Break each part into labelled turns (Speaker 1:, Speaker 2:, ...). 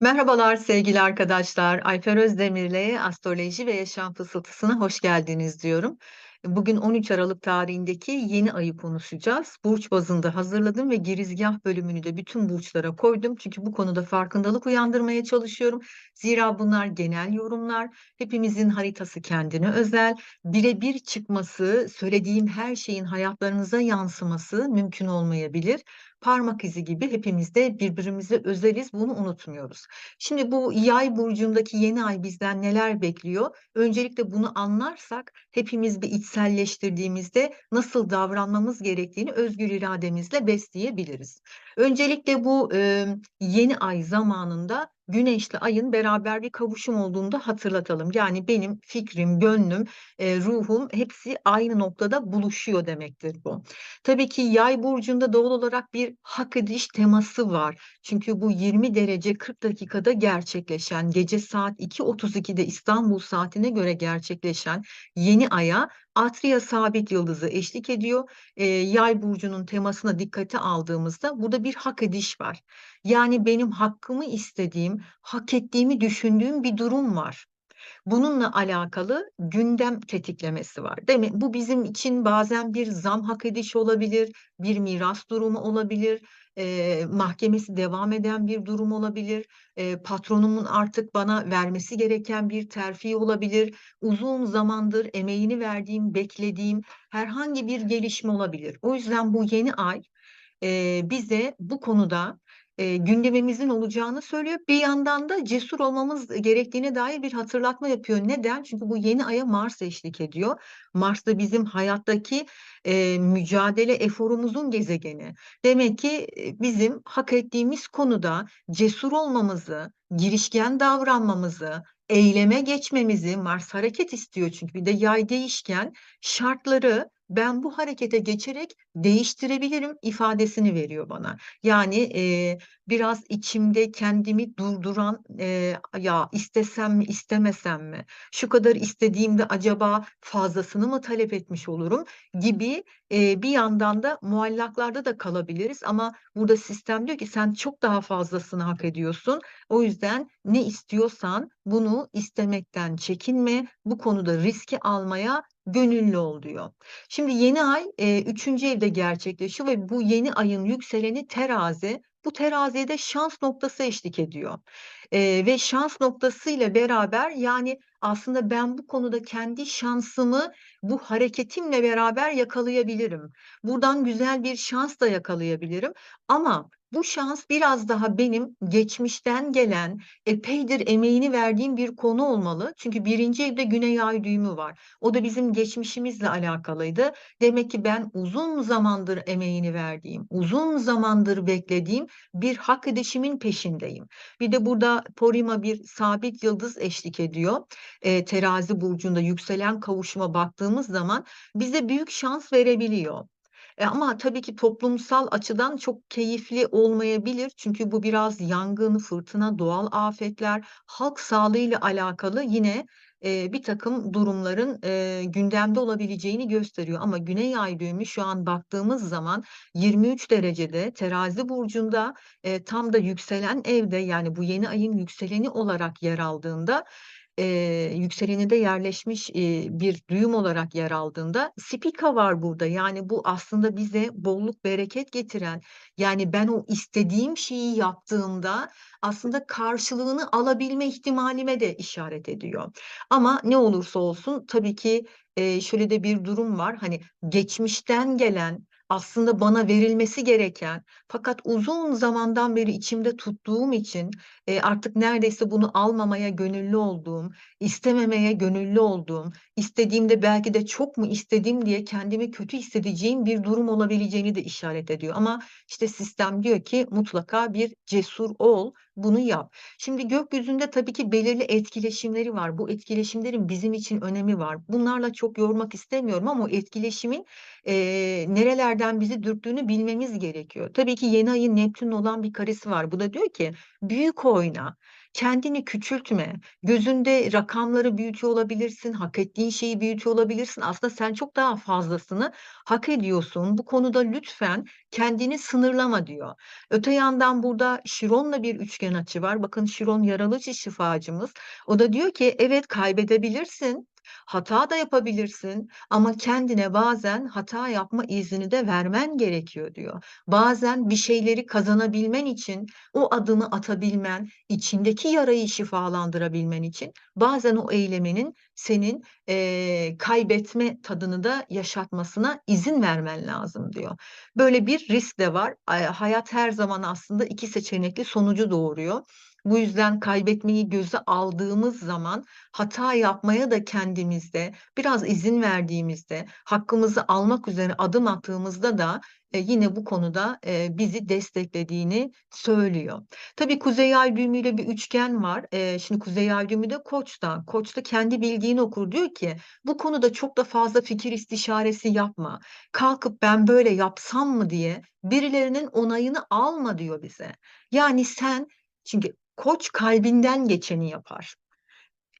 Speaker 1: Merhabalar sevgili arkadaşlar. Ayfer Özdemir'le Astroloji ve Yaşam Fısıltısına hoş geldiniz diyorum. Bugün 13 Aralık tarihindeki yeni ayı konuşacağız. Burç bazında hazırladım ve girizgah bölümünü de bütün burçlara koydum. Çünkü bu konuda farkındalık uyandırmaya çalışıyorum. Zira bunlar genel yorumlar. Hepimizin haritası kendine özel. Birebir çıkması, söylediğim her şeyin hayatlarınıza yansıması mümkün olmayabilir parmak izi gibi hepimiz de birbirimize özeliz, bunu unutmuyoruz. Şimdi bu Yay burcundaki yeni ay bizden neler bekliyor? Öncelikle bunu anlarsak hepimiz bir içselleştirdiğimizde nasıl davranmamız gerektiğini özgür irademizle besleyebiliriz. Öncelikle bu e, yeni ay zamanında Güneşle ayın beraber bir kavuşum olduğunu da hatırlatalım. Yani benim fikrim, gönlüm, e, ruhum hepsi aynı noktada buluşuyor demektir bu. Tabii ki Yay burcunda doğal olarak bir hak ediş teması var. Çünkü bu 20 derece 40 dakikada gerçekleşen, gece saat 2.32'de İstanbul saatine göre gerçekleşen yeni aya Atria sabit yıldızı eşlik ediyor. Ee, Yay burcunun temasına dikkate aldığımızda burada bir hak ediş var. Yani benim hakkımı istediğim, hak ettiğimi düşündüğüm bir durum var. Bununla alakalı gündem tetiklemesi var. Değil mi? Bu bizim için bazen bir zam hak edişi olabilir, bir miras durumu olabilir, e, mahkemesi devam eden bir durum olabilir, e, patronumun artık bana vermesi gereken bir terfi olabilir, uzun zamandır emeğini verdiğim, beklediğim herhangi bir gelişme olabilir. O yüzden bu yeni ay e, bize bu konuda e, gündemimizin olacağını söylüyor. Bir yandan da cesur olmamız gerektiğine dair bir hatırlatma yapıyor. Neden? Çünkü bu yeni aya Mars eşlik ediyor. Mars da bizim hayattaki e, mücadele eforumuzun gezegeni. Demek ki bizim hak ettiğimiz konuda cesur olmamızı, girişken davranmamızı, eyleme geçmemizi Mars hareket istiyor çünkü bir de yay değişken şartları ben bu harekete geçerek değiştirebilirim ifadesini veriyor bana. Yani e, biraz içimde kendimi durduran e, ya istesem mi istemesem mi şu kadar istediğimde acaba fazlasını mı talep etmiş olurum gibi e, bir yandan da muallaklarda da kalabiliriz ama burada sistem diyor ki sen çok daha fazlasını hak ediyorsun. O yüzden ne istiyorsan bunu istemekten çekinme. Bu konuda riski almaya gönüllü ol diyor. Şimdi yeni ay e, üçüncü evde gerçekleşiyor ve bu yeni ayın yükseleni terazi. Bu teraziye de şans noktası eşlik ediyor. E, ve şans noktasıyla beraber yani aslında ben bu konuda kendi şansımı bu hareketimle beraber yakalayabilirim. Buradan güzel bir şans da yakalayabilirim. Ama bu şans biraz daha benim geçmişten gelen epeydir emeğini verdiğim bir konu olmalı. Çünkü birinci evde Güney Ay düğümü var. O da bizim geçmişimizle alakalıydı. Demek ki ben uzun zamandır emeğini verdiğim, uzun zamandır beklediğim bir hak edişimin peşindeyim. Bir de burada Porima bir sabit yıldız eşlik ediyor. E, terazi burcunda yükselen kavuşuma baktığımız zaman bize büyük şans verebiliyor. E, ama tabii ki toplumsal açıdan çok keyifli olmayabilir. Çünkü bu biraz yangın, fırtına, doğal afetler, halk sağlığı ile alakalı yine e, bir takım durumların e, gündemde olabileceğini gösteriyor. Ama Güney Ay düğümü şu an baktığımız zaman 23 derecede terazi burcunda e, tam da yükselen evde yani bu yeni ayın yükseleni olarak yer aldığında Eee, yükseleninde yerleşmiş, eee, bir düğüm olarak yer aldığında Spika var burada. Yani bu aslında bize bolluk, bereket getiren, yani ben o istediğim şeyi yaptığımda aslında karşılığını alabilme ihtimalime de işaret ediyor. Ama ne olursa olsun tabii ki, eee, şöyle de bir durum var. Hani geçmişten gelen aslında bana verilmesi gereken fakat uzun zamandan beri içimde tuttuğum için e, artık neredeyse bunu almamaya gönüllü olduğum, istememeye gönüllü olduğum, istediğimde belki de çok mu istedim diye kendimi kötü hissedeceğim bir durum olabileceğini de işaret ediyor. Ama işte sistem diyor ki mutlaka bir cesur ol, bunu yap. Şimdi gökyüzünde tabii ki belirli etkileşimleri var. Bu etkileşimlerin bizim için önemi var. Bunlarla çok yormak istemiyorum ama o etkileşimin e, nerelerden bizi dürttüğünü bilmemiz gerekiyor. Tabii ki yeni ayın Neptün olan bir karesi var. Bu da diyor ki büyük oyna, kendini küçültme, gözünde rakamları büyütüyor olabilirsin, hak ettiğin şeyi büyütüyor olabilirsin. Aslında sen çok daha fazlasını hak ediyorsun. Bu konuda lütfen kendini sınırlama diyor. Öte yandan burada Şiron'la bir üçgen açı var. Bakın Şiron Yaralıcı şifacımız. O da diyor ki evet kaybedebilirsin, hata da yapabilirsin ama kendine bazen hata yapma izni de vermen gerekiyor diyor. Bazen bir şeyleri kazanabilmen için, o adımı atabilmen, içindeki yarayı şifalandırabilmen için bazen o eyleminin senin eee, kaybetme tadını da yaşatmasına izin vermen lazım diyor. Böyle bir risk de var. Hayat her zaman aslında iki seçenekli sonucu doğuruyor. Bu yüzden kaybetmeyi göze aldığımız zaman hata yapmaya da kendimizde biraz izin verdiğimizde, hakkımızı almak üzere adım attığımızda da e, yine bu konuda e, bizi desteklediğini söylüyor. Tabii Kuzey Ay düğümüyle bir üçgen var. E, şimdi Kuzey Ay düğümü de Koç'ta. Koç kendi bildiğini okur. Diyor ki bu konuda çok da fazla fikir istişaresi yapma. Kalkıp ben böyle yapsam mı diye birilerinin onayını alma diyor bize. Yani sen çünkü Koç kalbinden geçeni yapar.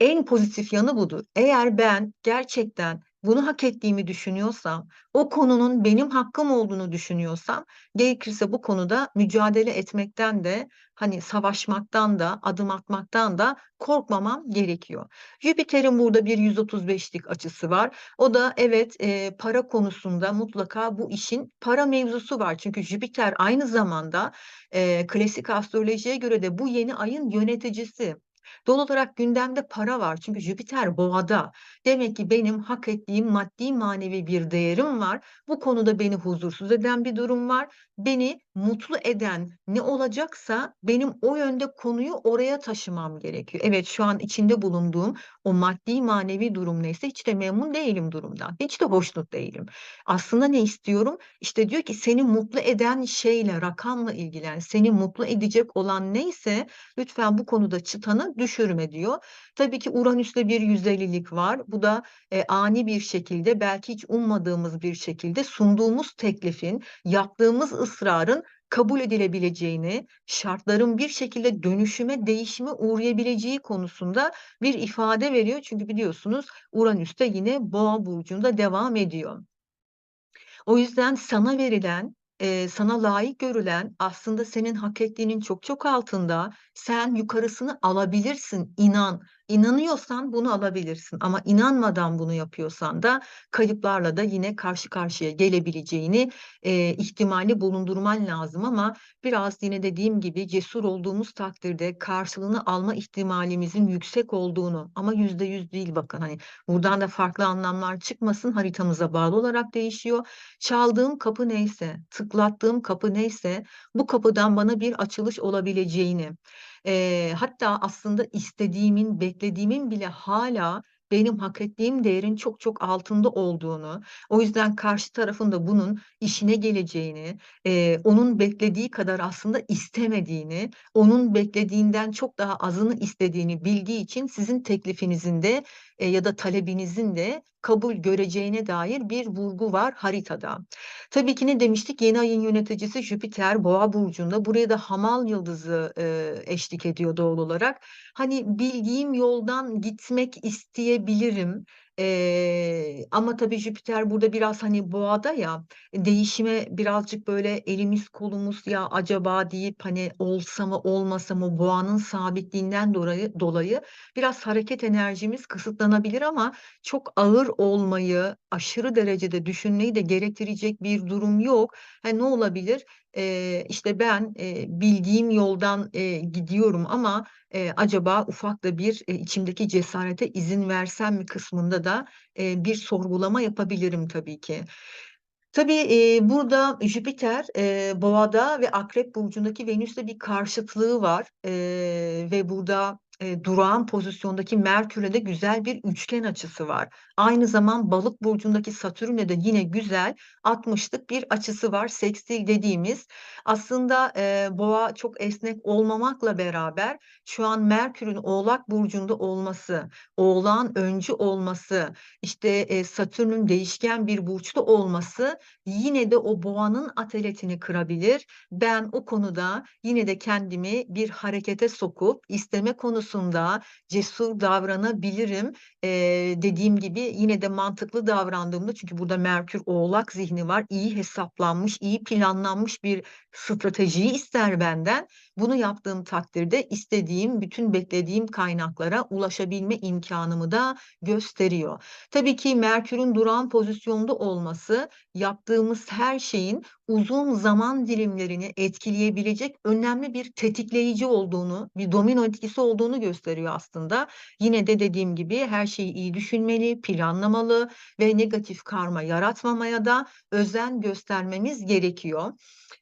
Speaker 1: En pozitif yanı budur. Eğer ben gerçekten bunu hak ettiğimi düşünüyorsam, o konunun benim hakkım olduğunu düşünüyorsam, gerekirse bu konuda mücadele etmekten de, hani savaşmaktan da, adım atmaktan da korkmamam gerekiyor. Jüpiter'in burada bir 135'lik açısı var. O da evet e, para konusunda mutlaka bu işin para mevzusu var. Çünkü Jüpiter aynı zamanda e, klasik astrolojiye göre de bu yeni ayın yöneticisi. Doğal olarak gündemde para var çünkü Jüpiter boğada. Demek ki benim hak ettiğim maddi manevi bir değerim var. Bu konuda beni huzursuz eden bir durum var. Beni mutlu eden ne olacaksa benim o yönde konuyu oraya taşımam gerekiyor. Evet şu an içinde bulunduğum o maddi manevi durum neyse hiç de memnun değilim durumdan. Hiç de hoşnut değilim. Aslında ne istiyorum? İşte diyor ki seni mutlu eden şeyle, rakamla ilgilen. Seni mutlu edecek olan neyse lütfen bu konuda çıtanı düşürme diyor. Tabii ki Uranüs'te bir 150'lik var. Bu da e, ani bir şekilde belki hiç ummadığımız bir şekilde sunduğumuz teklifin, yaptığımız ısrarın kabul edilebileceğini, şartların bir şekilde dönüşüme, değişime uğrayabileceği konusunda bir ifade veriyor. Çünkü biliyorsunuz Uranüs de yine Boğa burcunda devam ediyor. O yüzden sana verilen, eee, sana layık görülen aslında senin hak ettiğinin çok çok altında. Sen yukarısını alabilirsin, inan. İnanıyorsan bunu alabilirsin ama inanmadan bunu yapıyorsan da kayıplarla da yine karşı karşıya gelebileceğini, eee, ihtimali bulundurman lazım ama biraz yine dediğim gibi cesur olduğumuz takdirde karşılığını alma ihtimalimizin yüksek olduğunu ama %100 değil bakın, hani, buradan da farklı anlamlar çıkmasın, haritamıza bağlı olarak değişiyor. Çaldığım kapı neyse, tıklattığım kapı neyse bu kapıdan bana bir açılış olabileceğini, eee, hatta aslında istediğimin, beklediğimin bile hâlâ benim hak ettiğim değerin çok çok altında olduğunu, o yüzden karşı tarafın da bunun işine geleceğini, eee, onun beklediği kadar aslında istemediğini, onun beklediğinden çok daha azını istediğini bildiği için sizin teklifinizin de, eee, ya da talebinizin de kabul göreceğine dair bir vurgu var haritada. Tabii ki ne demiştik? Yeni ayın yöneticisi Jüpiter Boğa burcunda. Buraya da Hamal yıldızı, eee, eşlik ediyor doğal olarak. Hani bildiğim yoldan gitmek isteyebilirim. Eee, ama tabii Jüpiter burada biraz, hani, Boğada ya, değişime birazcık böyle elimiz kolumuz "Ya, acaba?" deyip, hani, olsa mı olmasa mı Boğanın sabitliğinden dolayı dolayı biraz hareket enerjimiz kısıtlanabilir ama çok ağır olmayı, aşırı derecede düşünmeyi de gerektirecek bir durum yok. Ha, ne olabilir? Eee, işte, ben, eee, bildiğim yoldan, eee, gidiyorum ama, eee, acaba ufak da bir, eee, içimdeki cesarete izin versem mi kısmında da, eee, bir sorgulama yapabilirim tabii ki. Tabii, eee, burada Jüpiter, eee, Boğada ve Akrep burcundaki Venüs'le bir karşıtlığı var, eee, ve burada, eee, durağan pozisyondaki Merkür'le de güzel bir üçgen açısı var. Aynı zaman Balık burcundaki Satürn'le de yine güzel 60'lık bir açısı var, sekstil dediğimiz. Aslında, eee, Boğa çok esnek olmamakla beraber şu an Merkür'ün Oğlak burcunda olması, Oğlağın öncü olması, işte, eee, Satürn'ün değişken bir burçta olması yine de o Boğanın ataletini kırabilir. Ben o konuda yine de kendimi bir harekete sokup isteme konusunda cesur davranabilirim. Eee, dediğim gibi yine de mantıklı davrandığımda çünkü burada Merkür Oğlak zihni var. İyi hesaplanmış, iyi planlanmış bir stratejiyi ister benden Bunu yaptığım takdirde istediğim, bütün beklediğim kaynaklara ulaşabilme imkânımı da gösteriyor. Tabii ki Merkür'ün durağan pozisyonda olması, yaptığımız her şeyin uzun zaman dilimlerini etkileyebilecek önemli bir tetikleyici olduğunu, bir domino etkisi olduğunu gösteriyor aslında. Yine de dediğim gibi her şeyi iyi düşünmeli, planlamalı ve negatif karma yaratmamaya da özen göstermemiz gerekiyor.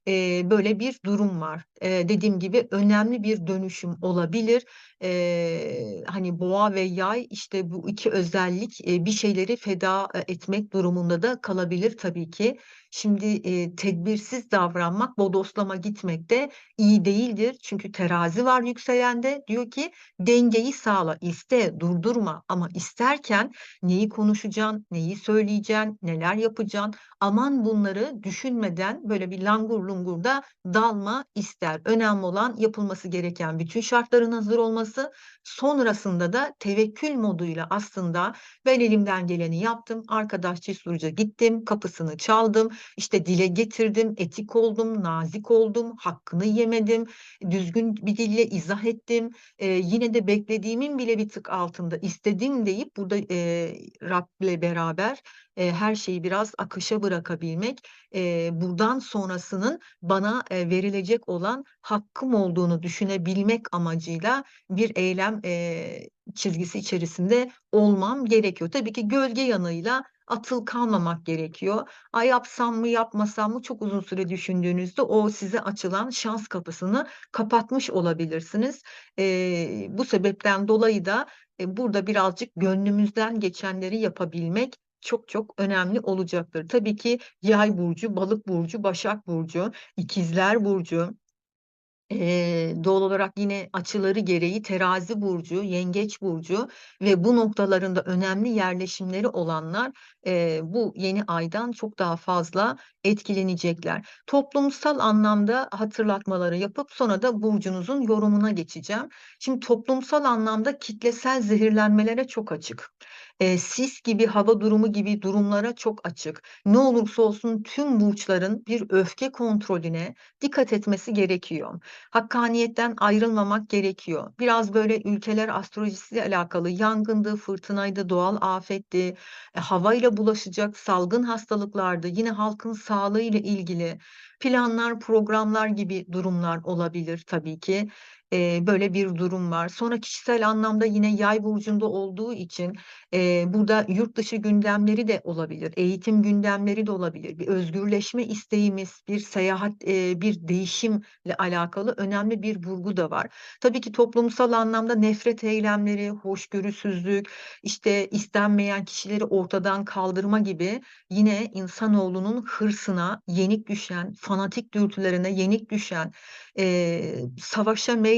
Speaker 1: Eee, böyle bir durum var. Eee, dediğim gibi önemli bir dönüşüm olabilir. Eee, hani, Boğa ve Yay, işte, bu 2 özellik, eee, bir şeyleri feda, etmek durumunda da kalabilir tabii ki. Şimdi, eee, tedbirsiz davranmak, bodoslama gitmek de iyi değildir. Çünkü Terazi var yükselende. Diyor ki dengeyi sağla, iste, durdurma ama isterken neyi konuşacaksın, neyi söyleyeceksin, neler yapacaksın, aman bunları düşünmeden böyle bir langur lungur da dalma ister. Önemli olan yapılması gereken bütün şartların hazır olması, sonrasında da tevekkül moduyla aslında ben elimden geleni yaptım, arkadaş cesurca gittim, kapısını çaldım, işte, dile getirdim, etik oldum, nazik oldum, hakkını yemedim, düzgün bir dille izah ettim. Eee, yine de beklediğimin bile bir tık altında istedim deyip burada, eee, Rab'le beraber, eee, her şeyi biraz akışa bırakabilmek, eee, buradan sonrasının bana, eee, verilecek olan hakkım olduğunu düşünebilmek amacıyla bir eylem, eee, çizgisi içerisinde olmam gerekiyor. Tabii ki gölge yanıyla atıl kalmamak gerekiyor. "Ay, yapsam mı, yapmasam mı?" Çok uzun süre düşündüğünüzde o size açılan şans kapısını kapatmış olabilirsiniz. Eee, bu sebepten dolayı da, eee, burada birazcık gönlümüzden geçenleri yapabilmek çok çok önemli olacaktır. Tabii ki Yay burcu, Balık burcu, Başak burcu, İkizler burcu Eee, doğal olarak yine açıları gereği Terazi burcu, Yengeç burcu ve bu noktalarında önemli yerleşimleri olanlar, eee, bu yeni aydan çok daha fazla etkilenecekler. Toplumsal anlamda hatırlatmaları yapıp sonra da burcunuzun yorumuna geçeceğim. Şimdi toplumsal anlamda kitlesel zehirlenmelere çok açık. Eee, sis gibi, hava durumu gibi durumlara çok açık. Ne olursa olsun tüm burçların bir öfke kontrolüne dikkat etmesi gerekiyor. Hakkaniyetten ayrılmamak gerekiyor. Biraz böyle ülkeler astrolojisiyle alakalı yangındı, fırtınaydı, doğal afetti, eee, havayla bulaşacak salgın hastalıklardı, yine halkın sağlığıyla ilgili planlar, programlar gibi durumlar olabilir tabii ki. Eee, böyle bir durum var. Sonra kişisel anlamda yine Yay burcunda olduğu için, eee, burada yurt dışı gündemleri de olabilir, eğitim gündemleri de olabilir. Bir özgürleşme isteğimiz, bir seyahat, eee, bir değişimle alakalı önemli bir vurgu da var. Tabii ki toplumsal anlamda nefret eylemleri, hoşgörüsüzlük, işte, istenmeyen kişileri ortadan kaldırma gibi yine insanoğlunun hırsına yenik düşen, fanatik dürtülerine yenik düşen, eee, savaşa meyledebilecekleri,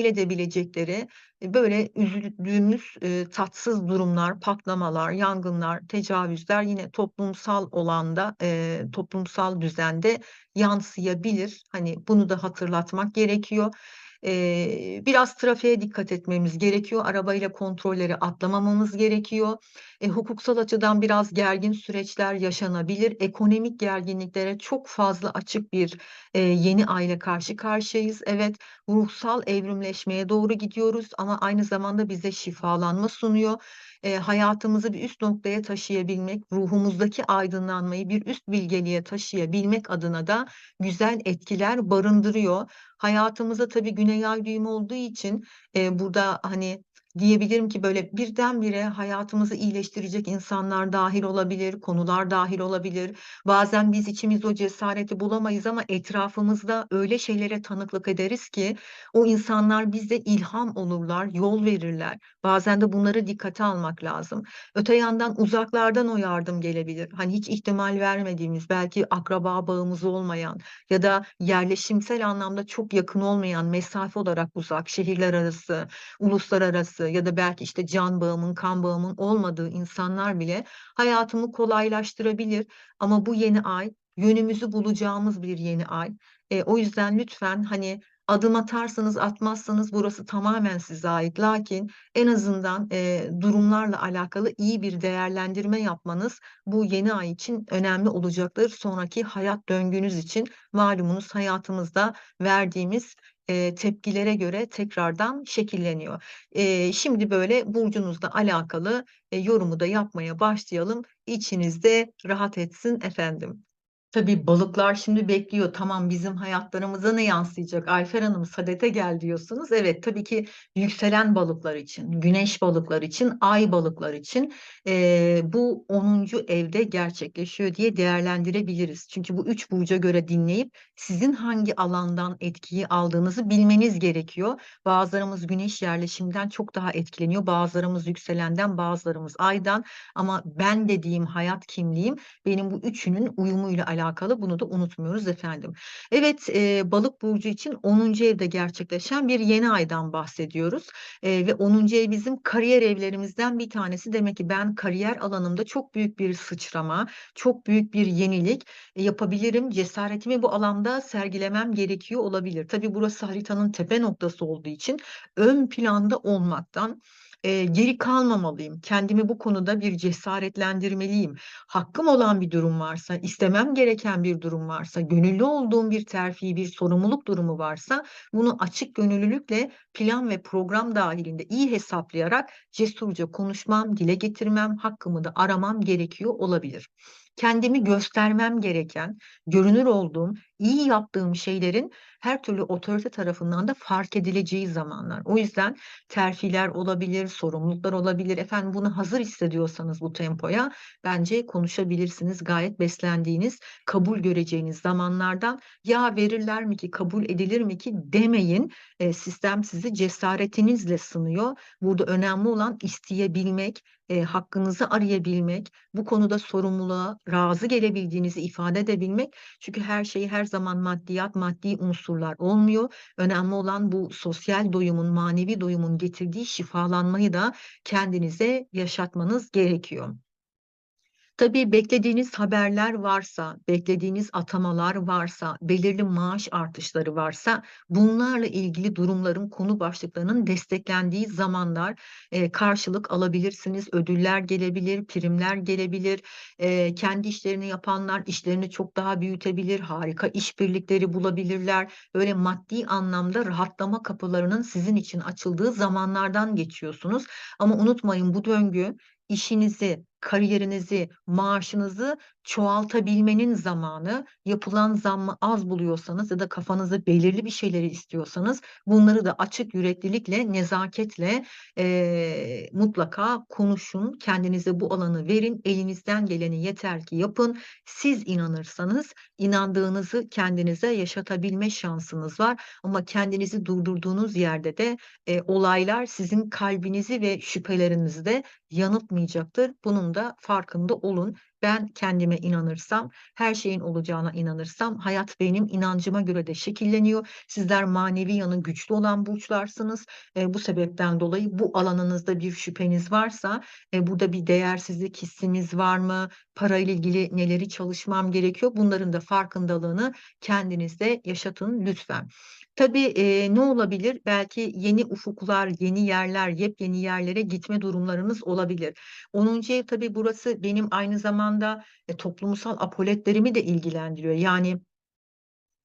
Speaker 1: eee, böyle üzüldüğümüz, eee, tatsız durumlar, patlamalar, yangınlar, tecavüzler yine toplumsal olanda, eee, toplumsal düzende yansıyabilir. Hani, bunu da hatırlatmak gerekiyor. Eee, biraz trafiğe dikkat etmemiz gerekiyor. Arabayla kontrolleri atlamamamız gerekiyor. Eee, hukuksal açıdan biraz gergin süreçler yaşanabilir. Ekonomik gerginliklere çok fazla açık bir, eee, yeni ayla karşı karşıyayız. Evet, ruhsal evrimleşmeye doğru gidiyoruz ama aynı zamanda bize şifalanma sunuyor. Eee, hayatımızı bir üst noktaya taşıyabilmek, ruhumuzdaki aydınlanmayı bir üst bilgeliğe taşıyabilmek adına da güzel etkiler barındırıyor. Hayatımızda tabii Güney Ay düğümü olduğu için, eee, burada, hani, diyebilirim ki böyle birdenbire hayatımızı iyileştirecek insanlar dâhil olabilir, konular dâhil olabilir. Bazen biz içimizde o cesareti bulamayız ama etrafımızda öyle şeylere tanıklık ederiz ki o insanlar bize ilham olurlar, yol verirler. Bazen de bunları dikkate almak lazım. Öte yandan uzaklardan o yardım gelebilir. Hani, hiç ihtimal vermediğimiz, belki akraba bağımız olmayan ya da yerleşimsel anlamda çok yakın olmayan, mesafe olarak uzak, şehirler arası, uluslararası ya da belki, işte, can bağımın, kan bağımın olmadığı insanlar bile hayatımı kolaylaştırabilir ama bu yeni ay yönümüzü bulacağımız bir yeni ay. Eee, o yüzden lütfen, hani, adım atarsanız atmazsanız burası tamamen size ait. Lakin en azından, eee, durumlarla alakalı iyi bir değerlendirme yapmanız bu yeni ay için önemli olacaktır. Sonraki hayat döngünüz için malumunuz hayatımızda verdiğimiz eee, tepkilere göre tekrardan şekilleniyor. Eee, şimdi böyle burcunuzla alakalı, eee, yorumu da yapmaya başlayalım. İçiniz de rahat etsin efendim. Tabii balıklar şimdi bekliyor. Tamam, bizim hayatlarımıza ne yansıyacak? Ayfer Hanım, sadete gel diyorsunuz. Evet, tabii ki yükselen balıklar için, güneş balıklar için, ay balıklar için eee, bu onuncu evde gerçekleşiyor diye değerlendirebiliriz. Çünkü bu 3 burca göre dinleyip sizin hangi alandan etkiyi aldığınızı bilmeniz gerekiyor. Bazılarımız güneş yerleşiminden çok daha etkileniyor. Bazılarımız yükselenden, bazılarımız aydan ama ben dediğim hayat kimliğim benim bu üçünün uyumuyla alakalı. Bunu da unutmuyoruz efendim. Evet, eee, Balık burcu için 10'uncu evde gerçekleşen bir yeni aydan bahsediyoruz. Eee, ve 10'uncu ev bizim kariyer evlerimizden bir tanesi. Demek ki ben kariyer alanımda çok büyük bir sıçrama, çok büyük bir yenilik yapabilirim. Cesaretimi bu alanda sergilemem gerekiyor olabilir. Tabii burası haritanın tepe noktası olduğu için ön planda olmaktan eee, geri kalmamalıyım. Kendimi bu konuda bir cesaretlendirmeliyim. Hakkım olan bir durum varsa, istemem gereken bir durum varsa, gönüllü olduğum bir terfi, bir sorumluluk durumu varsa bunu açık gönüllülükle plan ve program dahilinde iyi hesaplayarak cesurca konuşmam, dile getirmem, hakkımı da aramam gerekiyor olabilir. Kendimi göstermem gereken, görünür olduğum, iyi yaptığım şeylerin her türlü otorite tarafından da fark edileceği zamanlar. O yüzden terfiler olabilir, sorumluluklar olabilir. Efendim bunu hazır hissediyorsanız bu tempoya bence konuşabilirsiniz. Gayet beslendiğiniz, kabul göreceğiniz zamanlardan ya verirler mi ki, kabul edilir mi ki demeyin. Eee, sistem sizi cesaretinizle sınıyor. Burada önemli olan isteyebilmek, eee, hakkınızı arayabilmek, bu konuda sorumluluğa razı gelebildiğinizi ifade edebilmek. Çünkü her şey her zaman maddiyat, maddi unsurlar olmuyor. Önemli olan bu sosyal doyumun, manevi doyumun getirdiği şifalanmayı da kendinize yaşatmanız gerekiyor. Tabii beklediğiniz haberler varsa, beklediğiniz atamalar varsa, belirli maaş artışları varsa bunlarla ilgili durumların konu başlıklarının desteklendiği zamanlar, eee, karşılık alabilirsiniz. Ödüller gelebilir, primler gelebilir. Eee, kendi işlerini yapanlar işlerini çok daha büyütebilir, harika işbirlikleri bulabilirler. Böyle maddi anlamda rahatlama kapılarının sizin için açıldığı zamanlardan geçiyorsunuz. Ama unutmayın bu döngü işinizi, kariyerinizi, maaşınızı çoğaltabilmenin zamanı. Yapılan zammı az buluyorsanız ya da kafanızda belirli bir şeyleri istiyorsanız bunları da açık yüreklilikle, nezaketle, eee, mutlaka konuşun. Kendinize bu alanı verin. Elinizden geleni yeter ki yapın. Siz inanırsanız inandığınızı kendinize yaşatabilme şansınız var. Ama kendinizi durdurduğunuz yerde de, eee, olaylar sizin kalbinizi ve şüphelerinizi de yanıltmayacaktır. Bunun da farkında olun. Ben kendime inanırsam, her şeyin olacağına inanırsam hayat benim inancıma göre de şekilleniyor. Sizler manevi yanı güçlü olan burçlarsınız. Eee, bu sebepten dolayı bu alanınızda bir şüpheniz varsa, eee, burada bir değersizlik hissiniz var mı? Parayla ilgili neleri çalışmam gerekiyor? Bunların da farkındalığını kendinizde yaşatın lütfen. Tabii, eee, ne olabilir? Belki yeni ufuklar, yeni yerler, yepyeni yerlere gitme durumlarınız olabilir. 10'uncu ev tabii burası benim aynı zamanda, eee, toplumsal apoletlerimi de ilgilendiriyor. Yani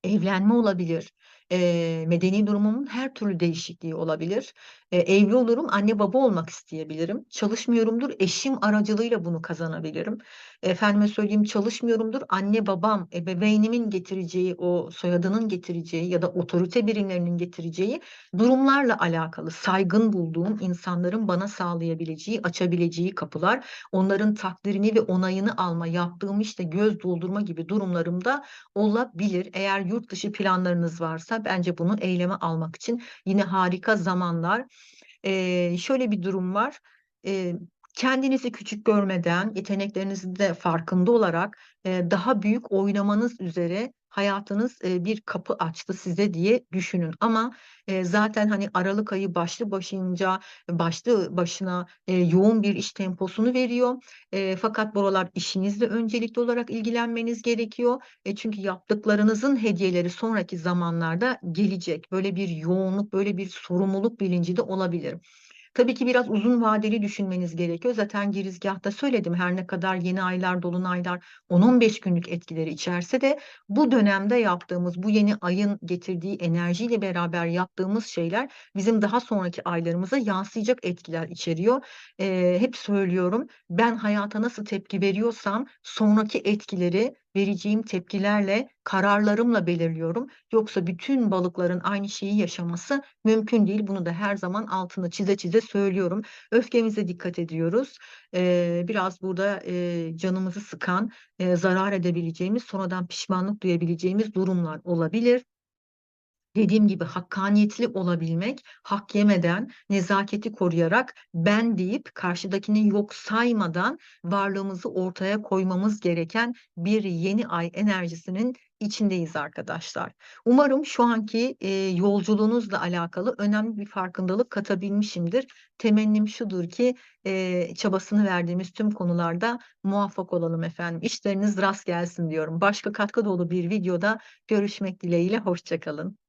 Speaker 1: Evlenme olabilir, eee, medeni durumumun her türlü değişikliği olabilir. Eee, evli olurum, anne baba olmak isteyebilirim. Çalışmıyorumdur, eşim aracılığıyla bunu kazanabilirim. Efendime söyleyeyim, çalışmıyorumdur, anne babam, ebeveynimin getireceği, o soyadının getireceği ya da otorite birimlerinin getireceği durumlarla alakalı saygın bulduğum insanların bana sağlayabileceği, açabileceği kapılar, onların takdirini ve onayını alma, yaptığım işte göz doldurma gibi durumlarımda olabilir. Eğer yurt dışı planlarınız varsa bence bunu eyleme almak için yine harika zamanlar. Eee, şöyle bir durum var. Eee, kendinizi küçük görmeden, yeteneklerinizin de farkında olarak, eee, daha büyük oynamanız üzere hayatınız, bir kapı açtı size diye düşünün. Ama, zaten, hani, aralık ayı başlı başınca başlı başına, yoğun bir iş temposunu veriyor. Fakat buralar işinizle öncelikli olarak ilgilenmeniz gerekiyor. E, çünkü yaptıklarınızın hediyeleri sonraki zamanlarda gelecek. Böyle bir yoğunluk, böyle bir sorumluluk bilinci de olabilir. Tabii ki biraz uzun vadeli düşünmeniz gerekiyor. Zaten girizgâhta söyledim, her ne kadar yeni aylar, dolunaylar 10-15 günlük etkileri içerse de bu dönemde yaptığımız, bu yeni ayın getirdiği enerjiyle beraber yaptığımız şeyler bizim daha sonraki aylarımıza yansıyacak etkiler içeriyor. Eee, hep söylüyorum, ben hayata nasıl tepki veriyorsam sonraki etkileri vereceğim tepkilerle, kararlarımla belirliyorum. Yoksa bütün balıkların aynı şeyi yaşaması mümkün değil. Bunu da her zaman altını çize çize söylüyorum. Öfkemize dikkat ediyoruz. Eee, biraz burada, eee, canımızı sıkan, eee, zarar edebileceğimiz, sonradan pişmanlık duyabileceğimiz durumlar olabilir. Dediğim gibi hakkaniyetli olabilmek, hak yemeden, nezaketi koruyarak, "Ben" deyip karşıdakini yok saymadan varlığımızı ortaya koymamız gereken bir yeni ay enerjisinin içindeyiz arkadaşlar. Umarım şu anki, eee, yolculuğunuzla alakalı önemli bir farkındalık katabilmişimdir. Temennim şudur ki, eee, çabasını verdiğimiz tüm konularda muvaffak olalım efendim. İşleriniz rast gelsin diyorum. Başka katkı dolu bir videoda görüşmek dileğiyle, hoşça kalın.